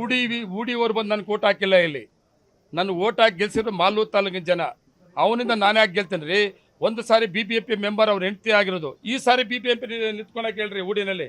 ಊಡಿ ಊಡಿಯವರು ಬಂದು ನನಗೆ ಓಟ್ ಹಾಕಿಲ್ಲ ಇಲ್ಲಿ. ನನ್ನ ಓಟ್ ಹಾಕಿ ಗೆಲ್ಸಿದ್ರು ಮಾಲೂರು ತಾಲೂಕಿನ ಜನ. ಅವನಿಂದ ನಾನೇ ಯಾಕೆ ಗೆಲ್ತೇನೆ ರೀ. ಒಂದು ಸಾರಿ ಬಿ ಮೆಂಬರ್ ಅವ್ರ ಹೆಂಡತಿ ಆಗಿರೋದು. ಈ ಸಾರಿ ಬಿ ಪಿ ಎಂ ಪಿ ನಿಂತ್ಕೊಳಕ್ ಹೇಳ್ರಿ ಊಡಿನಲ್ಲಿ.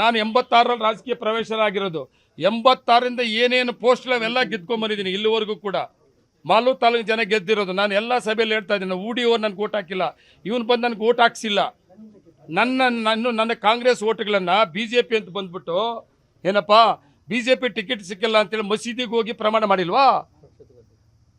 ನಾನು ಎಂಬತ್ತಾರರಲ್ಲಿ ರಾಜಕೀಯ ಪ್ರವೇಶರಾಗಿರೋದು. ಎಂಬತ್ತಾರರಿಂದ ಏನೇನು ಪೋಸ್ಟ್ ಅವೆಲ್ಲ ಗೆದ್ಕೊಂಬಂದಿದ್ದೀನಿ ಇಲ್ಲಿವರೆಗೂ ಕೂಡ. ಮಾಲೂರು ತಾಲೂಕು ಜನ ಗೆದ್ದಿರೋದು. ನಾನು ಎಲ್ಲ ಸಭೆಯಲ್ಲಿ ಹೇಳ್ತಾ ಇದ್ದೀನಿ ಊಡಿ ಅವ್ರು ನನಗೆ ಓಟ್ ಹಾಕಿಲ್ಲ. ಇವನು ಬಂದು ನನಗೆ ಓಟ್ ಹಾಕ್ಸಿಲ್ಲ. ನನ್ನ ನನ್ನ ನನ್ನ ಕಾಂಗ್ರೆಸ್ ಓಟ್ಗಳನ್ನು ಬಿ ಜೆ ಪಿ ಅಂತ ಬಂದ್ಬಿಟ್ಟು, ಏನಪ್ಪ ಬಿ ಜೆ ಪಿ ಟಿಕೆಟ್ ಸಿಕ್ಕಿಲ್ಲ ಅಂತೇಳಿ ಮಸೀದಿಗೆ ಹೋಗಿ ಪ್ರಮಾಣ ಮಾಡಿಲ್ವಾ?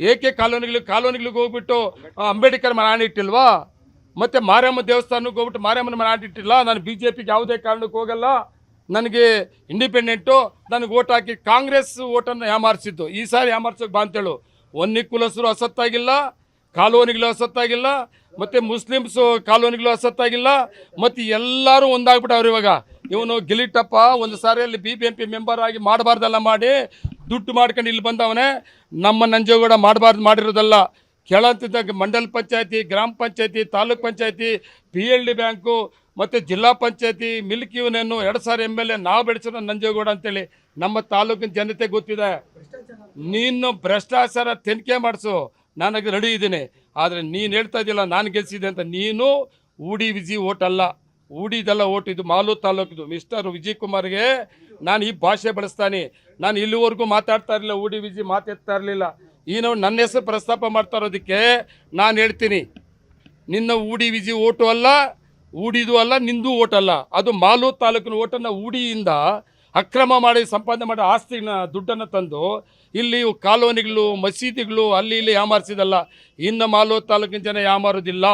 ಏಕೆ ಕಾಲೋನಿಗಳಿಗೆ ಕಾಲೋನಿಗಳಿಗೆ ಹೋಗ್ಬಿಟ್ಟು ಅಂಬೇಡ್ಕರ್ ಮರಾಣಿ ಇಟ್ಟಿಲ್ವಾ? ಮತ್ತೆ ಮಾರಮ್ಮ ದೇವಸ್ಥಾನಕ್ಕೆ ಹೋಗ್ಬಿಟ್ಟು ಮಾರಮ್ಮನ ಮನೆ ಆಡಿಟ್ಟಿಲ್ಲ? ನಾನು ಬಿ ಜೆ ಪಿಗೆ ಯಾವುದೇ ಕಾರಣಕ್ಕೆ ಹೋಗಲ್ಲ. ನನಗೆ ಇಂಡಿಪೆಂಡೆಂಟು ನನಗೆ ಓಟ್ ಹಾಕಿ ಕಾಂಗ್ರೆಸ್ ಓಟನ್ನು ಯಾಮಾರಿಸಿದ್ದು. ಈ ಸಾರಿ ಯಾಮಾರಿಸೋಕೆ ಬಾ ಅಂತೇಳು. ಒನ್ನಿ ಕುಲಸರು ಅಸತ್ತಾಗಿಲ್ಲ, ಕಾಲೋನಿಗಳು ಅಸತ್ತಾಗಿಲ್ಲ, ಮತ್ತು ಮುಸ್ಲಿಮ್ಸು ಕಾಲೋನಿಗಳು ಅಸತ್ತಾಗಿಲ್ಲ, ಮತ್ತು ಎಲ್ಲರೂ ಒಂದಾಗ್ಬಿಟ್ಟವ್ರು ಇವಾಗ. ಇವನು ಗಿಲಿಟಪ್ಪ, ಒಂದು ಸಾರಿ ಅಲ್ಲಿ B B M P member ಆಗಿ ಮಾಡಬಾರ್ದಲ್ಲ ಮಾಡಿ ದುಡ್ಡು ಮಾಡ್ಕೊಂಡು ಇಲ್ಲಿ ಬಂದವನೇ. ನಮ್ಮ ನಂಜೇಗೌಡ ಮಾಡಬಾರ್ದು ಮಾಡಿರೋದಲ್ಲ. ಕೆಳಂತಿದ್ದಾಗ ಮಂಡಲ ಪಂಚಾಯತಿ, ಗ್ರಾಮ ಪಂಚಾಯತಿ, ತಾಲೂಕ್ ಪಂಚಾಯತಿ ಪಿ ಎಲ್ ಡಿ ಬ್ಯಾಂಕು ಮತ್ತು ಜಿಲ್ಲಾ ಪಂಚಾಯತಿ ಮಿಲ್ಕ್ ಯೂನಿಯನ್ನು ಎರಡು ಸಾವಿರ ಎಂ ಎಲ್ ಎ ನಾವು ಬೆಳೆಸಿರೋ ನಂಜೇಗೌಡ ಅಂತೇಳಿ ನಮ್ಮ ತಾಲೂಕಿನ ಜನತೆ ಗೊತ್ತಿದೆ. ನೀನು ಭ್ರಷ್ಟಾಚಾರ ತನಿಖೆ ಮಾಡಿಸು, ನನಗೆ ರೆಡಿ ಇದ್ದೀನಿ. ಆದರೆ ನೀನು ಹೇಳ್ತಾ ಇದ್ದಿಲ್ಲ ನಾನು ಗೆಲ್ಸಿದೆ ಅಂತ. ನೀನು ಊಡಿ ವಿಜಿ ಓಟ್ ಅಲ್ಲ. ಊಡಿದೆಲ್ಲ ಓಟ್ ಇದು ಮಾಲೂರು ತಾಲೂಕಿದು ಮಿಸ್ಟರ್ ವಿಜಯ್ ಕುಮಾರ್ಗೆ ನಾನು ಈ ಭಾಷೆ ಬಳಸ್ತಾನೆ. ನಾನು ಇಲ್ಲಿವರೆಗೂ ಮಾತಾಡ್ತಾ ಇರಲಿಲ್ಲ, ಊಡಿ ವಿಜಿ ಮಾತಾಡ್ತಾ ಇರಲಿಲ್ಲ. ಈ ನಾವು ನನ್ನ ಹೆಸರು ಪ್ರಸ್ತಾಪ ಮಾಡ್ತಾ ಇರೋದಕ್ಕೆ ನಾನು ಹೇಳ್ತೀನಿ. ನಿನ್ನ ಊಡಿ ವಿಜಿ ಓಟು ಅಲ್ಲ, ಊಡಿದು ಅಲ್ಲ, ನಿಂದು ಓಟಲ್ಲ ಅದು ಮಾಲೂರು ತಾಲೂಕಿನ ಓಟನ್ನು ಊಡಿಯಿಂದ ಅಕ್ರಮ ಮಾಡಿ ಸಂಪಾದನೆ ಮಾಡಿ ಆಸ್ತಿನ ದುಡ್ಡನ್ನು ತಂದು ಇಲ್ಲಿ ಕಾಲೋನಿಗಳು, ಮಸೀದಿಗಳು ಅಲ್ಲಿ ಇಲ್ಲಿ ಯಾಮಾರಿಸಿದಲ್ಲ. ಇನ್ನು ಮಾಲೂರು ತಾಲೂಕಿನ ಜನ ಯಾಮಾರೋದಿಲ್ಲ.